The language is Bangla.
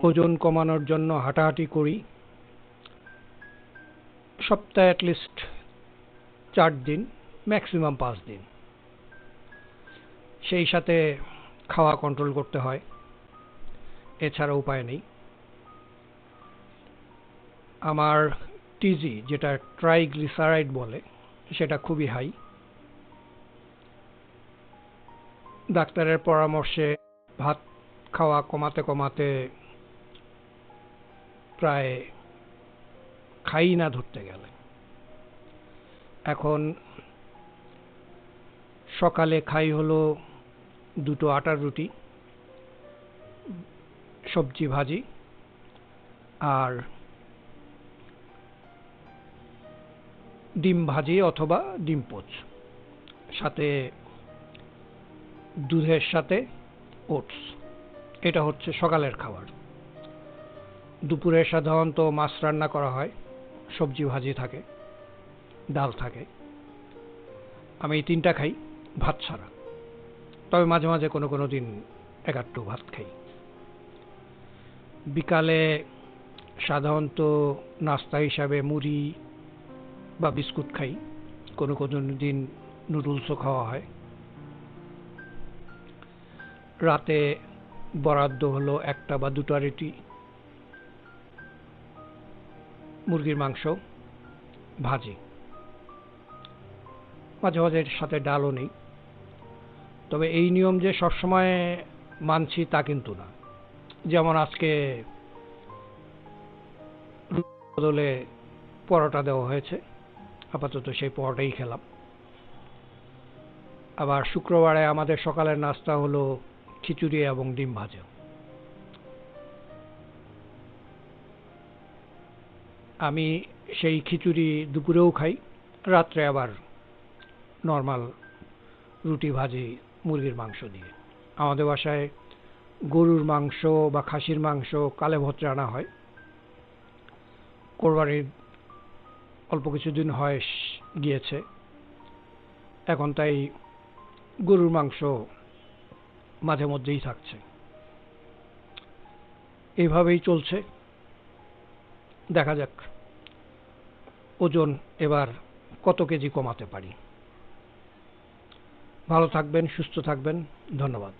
ওজন কমানোর জন্য হাঁটাহাঁটি করি। সপ্তাহে অ্যাটলিস্ট চার দিন ম্যাক্সিমাম পাঁচ দিন। সেই সাথে খাওয়া কন্ট্রোল করতে হয় এছাড়া উপায় নেই। আমার টিজি যেটা ট্রাইগ্লিসারাইড বলে, সেটা খুবই হাই ডাক্তারের পরামর্শে ভাত খাওয়া কমাতে কমাতে প্রায় খাই না ধরতে গেলে। এখন সকালে খাই হলো দুটো আটার রুটি, সবজি ভাজি আর ডিম ভাজি অথবা ডিম পোচ, সাথে দুধের সাথে ওটস। এটা হচ্ছে সকালের খাবার। দুপুরে সাধারণত মাছ রান্না করা হয়, সবজি ভাজি থাকে, ডাল থাকে। আমি এই তিনটা খাই, ভাত ছাড়া। তবে মাঝে মাঝে কোনো কোনো দিন একাট্টু ভাত খাই। বিকালে সাধারণত নাস্তা হিসাবে মুড়ি বা বিস্কুট খাই, কোনো কোনো দিন নুডলসও খাওয়া হয়। রাতে বরাদ্দ হলো একটা বা দুটা রুটি। মুরগির মাংস, ভাজি। মাঝে মাঝে এর সাথে ডালও নেই। তবে এই নিয়ম যে সবসময় মানছি তা কিন্তু না। যেমন আজকে বদলে পরোটা দেওয়া হয়েছে। আপাতত সেই পরোটাই খেলাম। আবার শুক্রবারে আমাদের সকালের নাস্তা হলো খিচুড়ি এবং ডিম ভাজা। আমি সেই খিচুড়ি দুপুরেও খাই, রাত্রে আবার নর্মাল রুটি ভাজি মুরগির মাংস দিয়ে। আমাদের বাসায় গরুর মাংস বা খাসির মাংস কালে ভদ্রে আনা হয়। কোরবানির অল্প কিছুদিন হয় গিয়েছে। এখন তাই গরুর মাংস মাঝে মধ্যেই থাকছে। এইভাবেই চলছে। দেখা যাক। ওজন এবার কত কেজি কমাতে পারি? ভালো থাকবেন সুস্থ থাকবেন ধন্যবাদ।